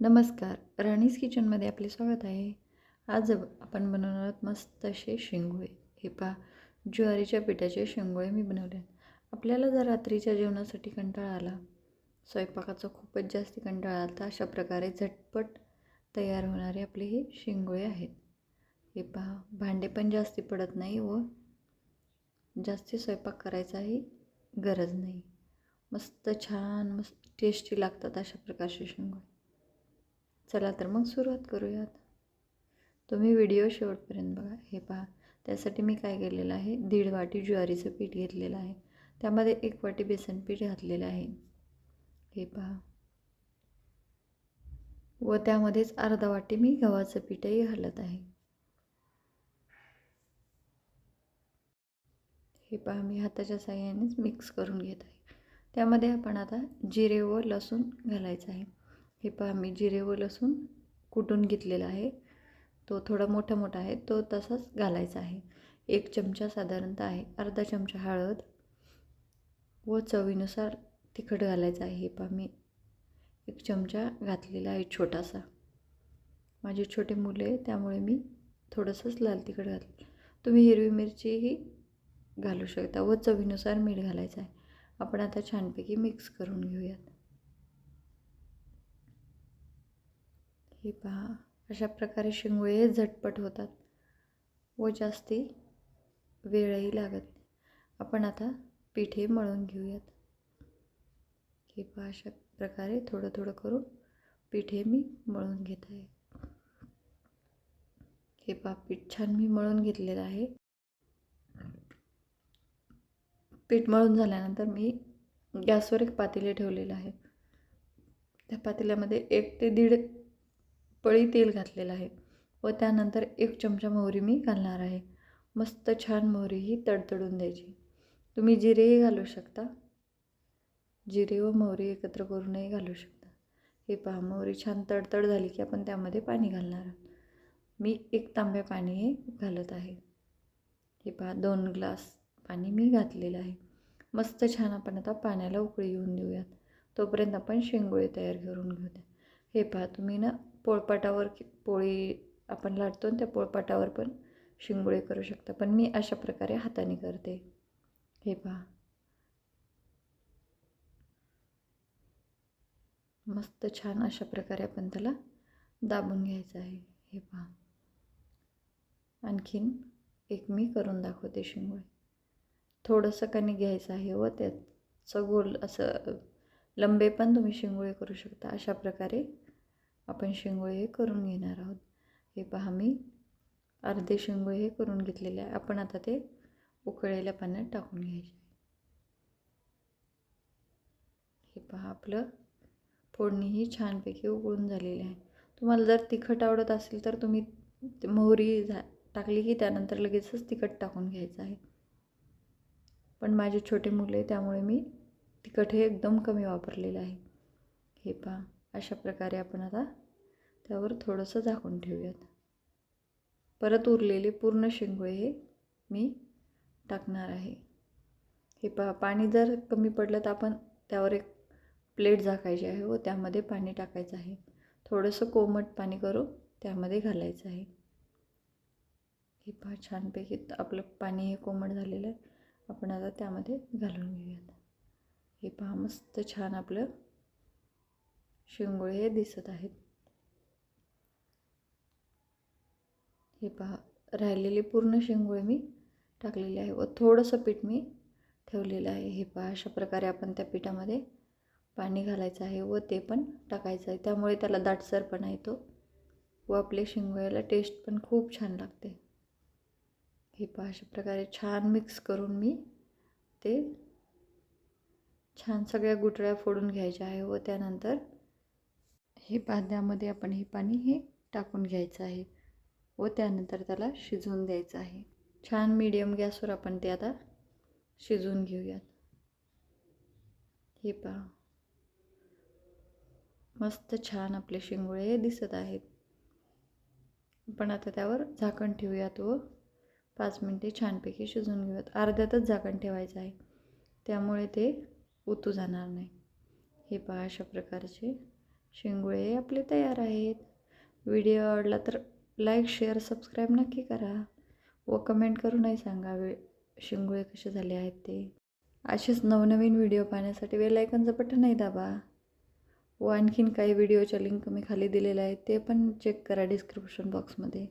नमस्कार राणीज किचनमध्ये आपले स्वागत आहे. आज आपण बनवणार आहोत मस्त असे शेंगोळे. हे पहा ज्वारीच्या पिठाचे शेंगोळे मी बनवले आहेत. आपल्याला जर रात्रीच्या जेवणासाठी कंटाळा आला स्वयंपाकाचा खूपच जास्त कंटाळा आला तर अशा प्रकारे झटपट तयार होणारे आपले हे शेंगोळे आहेत. हे पहा भांडे पण जास्ती पडत नाही व जास्ती स्वयंपाक करायचाही गरज नाही. मस्त छान मस्त टेस्टी लागतात अशा प्रकारचे शेंगोळे. चला तर मग सुरुवात करूयात. तुम्ही व्हिडिओ शेवटपर्यंत बघा. हे पहा. त्यासाठी मी काय केलेलं आहे? दीड वाटी ज्वारीचं पीठ घेतलेलं आहे. त्यामध्ये एक वाटी बेसन पीठ घातलेलं आहे. हे पहा. व त्यामध्येच अर्धा वाटी मी गव्हाचं पीठही घालत आहे. हे पहा. मी हाताच्या साह्यानेच मिक्स करून घेत आहे. त्यामध्ये आपण आता जिरे व लसूण घालायचं आहे. हे पहा मी जिरे व लसूण कुटून घेतलेला आहे. तो थोडा मोठा मोठा आहे तो तसाच घालायचा आहे. एक चमचा साधारणतः आहे अर्धा चमचा हळद व चवीनुसार तिखट घालायचं आहे. हे पहा मी एक चमचा घातलेला आहे छोटासा. माझे छोटे मुले आहे त्यामुळे मी थोडंसंच लाल तिखट घातलं. तुम्ही हिरवी मिरचीही घालू शकता व चवीनुसार मीठ घालायचं आहे. आपण आता छानपैकी मिक्स करून घेऊयात. हे पहा अशा प्रकारे शिंगोळे झटपट होतात. व जास्ती वेळही लागत नाही. आपण आता पिठे मळून घेऊयात. हे पहा अशा प्रकारे थोडं थोडं करून पिठे मी मळून घेत आहे. हे पहा पीठ छान मी मळून घेतलेलं आहे. पीठ मळून झाल्यानंतर मी गॅसवर एक पातेले ठेवलेलं आहे. त्या पातेल्यामध्ये एक ते दीड पळी तेल घातलेलं आहे व त्यानंतर एक चमचा मोहरी मी घालणार आहे. मस्त छान मोहरी ही तडतडून द्यायची. तुम्ही जिरेही घालू शकता. जिरे व मोहरी एकत्र करूनही घालू शकता. हे पहा मोहरी छान तडतड झाली की आपण त्यामध्ये पाणी घालणार आहोत. मी एक तांब्या पाणी हे घालत आहे. हे पहा दोन ग्लास पाणी मी घातलेलं आहे. मस्त छान आपण आता पाण्याला उकळी येऊन देऊयात. तोपर्यंत आपण शेंगोळे तयार करून घेऊया. हे पहा तुम्ही ना पोळपाटावर की पोळी आपण लाटतो आणि त्या पोळपाटावर पण शिंगोळे करू शकता. पण मी अशा प्रकारे हाताने करते. हे पहा. मस्त छान अशा प्रकारे आपण त्याला दाबून घ्यायचं आहे. हे पहा. आणखीन एक मी करून दाखवते शिंगोळे. थोडंसं कणी घ्यायचं आहे व त्याचं गोल असं लंबे पण तुम्ही शिंगोळे करू शकता. अशा प्रकारे आपण शिंगोळे हे करून घेणार आहोत. हे पहा मी अर्धे शिंगोळे हे करून घेतलेले आहे. आपण आता ते उकळलेल्या पाण्यात टाकून घ्यायचे. हे पहा आपलं फोडणी ही छानपैकी उकळून झालेली आहे. तुम्हाला जर तिखट आवडत असेल तर तुम्ही मोहरी झा टाकली की त्यानंतर लगेचच तिखट टाकून घ्यायचं आहे. पण माझे छोटे मुलं आहे त्यामुळे मी तिखट हे एकदम कमी वापरलेलं आहे. हे पहा. अशा प्रकारे आपण आता त्यावर थोडंसं झाकून ठेवूयात. परत उरलेले पूर्ण शेंगोळे हे मी टाकणार आहे. हे पहा पाणी जर कमी पडलं तर आपण त्यावर एक प्लेट झाकायची आहे व त्यामध्ये पाणी टाकायचं आहे. थोडंसं कोमट पाणी करून त्यामध्ये घालायचं आहे. हे पहा छानपैकी आपलं पाणी हे कोमट झालेलं आहे. आपण आता त्यामध्ये घालून घेऊयात. हे पहा मस्त छान आपलं शेंगोळे हे दिसत आहेत. हे पहा राहिलेले पूर्ण शेंगोळे मी टाकलेले आहे व थोडंसं पीठ मी ठेवलेलं आहे. हे पहा अशा प्रकारे आपण त्या पिठामध्ये पाणी घालायचं आहे व ते पण टाकायचं आहे. त्यामुळे त्याला दाटसरपणा येतो व आपले शिंगोळ्याला टेस्ट पण खूप छान लागते. हे पहा अशा प्रकारे छान मिक्स करून मी ते छान सगळ्या गुठळ्या फोडून घ्यायच्या आहे व त्यानंतर हे पाद्यामध्ये आपण हे पाणी हे टाकून घ्यायचं आहे व त्यानंतर त्याला शिजवून द्यायचं आहे. छान मीडियम गॅसवर आपण ते आता शिजवून घेऊयात. हे पहा. मस्त छान आपले शिंगोळे हे दिसत आहेत. आपण आता त्यावर झाकण ठेवूयात व पाच मिनटे छानपैकी शिजवून घेऊयात. अर्ध्यातच झाकण ठेवायचं आहे. त्यामुळे ते उतू जाणार नाही. हे पहा अशा प्रकारचे शेंगुळे आपले तयार आहेत. व्हिडिओ आवडला तर लाईक शेअर सबस्क्राईब नक्की करा व कमेंट करूनही सांगा वे शेंगुळे कसे झाले आहेत ते. असेच नवनवीन व्हिडिओ पाहण्यासाठी वेलायकनचं बटनही दाबा व आणखीन काही व्हिडिओच्या लिंक मी खाली दिलेल्या आहेत ते पण चेक करा डिस्क्रिप्शन बॉक्समध्ये.